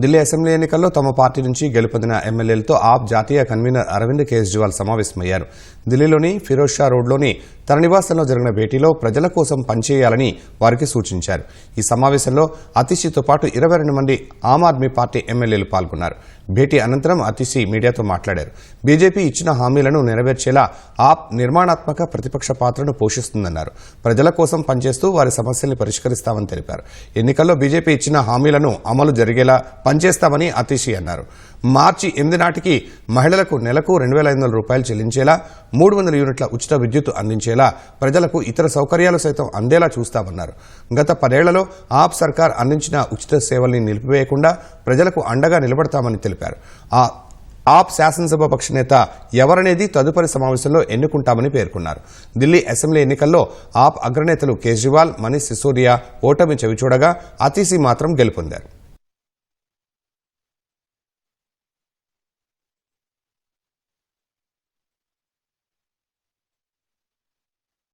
Delhi assembly ఎన్నికల్లో తమ party నుంచి గెలుపొందిన ఎమ్మెల్యేలతో ఆప్ జాతీయ కన్వీనర్ అరవింద్ కేజ్రీవాల్ సమావేశమయ్యారు. ఢిల్లీలోని ఫిరోజ్ షా రోడ్లోని తన నివాసంలో జరిగిన భేటీలో ప్రజల కోసం పనిచేయాలని వారికి సూచించారు. ఈ సమావేశంలో అతిషితో పాటు ఇరవై రెండు మంది ఆమ్ ఆద్మీ పార్టీ ఎమ్మెల్యేలు పాల్గొన్నారు. భేటీ అనంతరం అతిశి మీడియాతో మాట్లాడారు. బీజేపీ ఇచ్చిన హామీలను నెరవేర్చేలా ఆప్ నిర్మాణాత్మక ప్రతిపక్ష పాత్రను పోషిస్తుందన్నారు. ప్రజల కోసం పనిచేస్తూ వారి సమస్యల్ని పరిష్కరిస్తామని తెలిపారు. ఎన్నికల్లో బీజేపీ ఇచ్చిన హామీలను అమలు జరిగేలా పనిచేస్తామని అతిషి అన్నారు. మార్చి ఎనిమిది నాటికి మహిళలకు నెలకు రెండు వేల ఐదు వందల రూపాయలు చెల్లించేలా మూడు వందల యూనిట్ల ఉచిత విద్యుత్ అందించేలా ప్రజలకు ఇతర సౌకర్యాలు సైతం అందేలా చూస్తామన్నారు. గత పదేళ్ళలో ఆప్ సర్కార్ అందించిన ఉచిత సేవల్ని నిలిపివేయకుండా ప్రజలకు అండగా నిలబడతామని తెలిపారు. ఆ ఆప్ శాసనసభ పక్ష నేత ఎవరనేది తదుపరి సమావేశంలో ఎన్నుకుంటామని పేర్కొన్నారు. ఢిల్లీ అసెంబ్లీ ఎన్నికల్లో ఆప్ అగ్రనేతలు కేజ్రీవాల్ మనీష్ సిసోడియా ఓటమి చవిచూడగా అతీసీ మాత్రం గెలుపొందారు.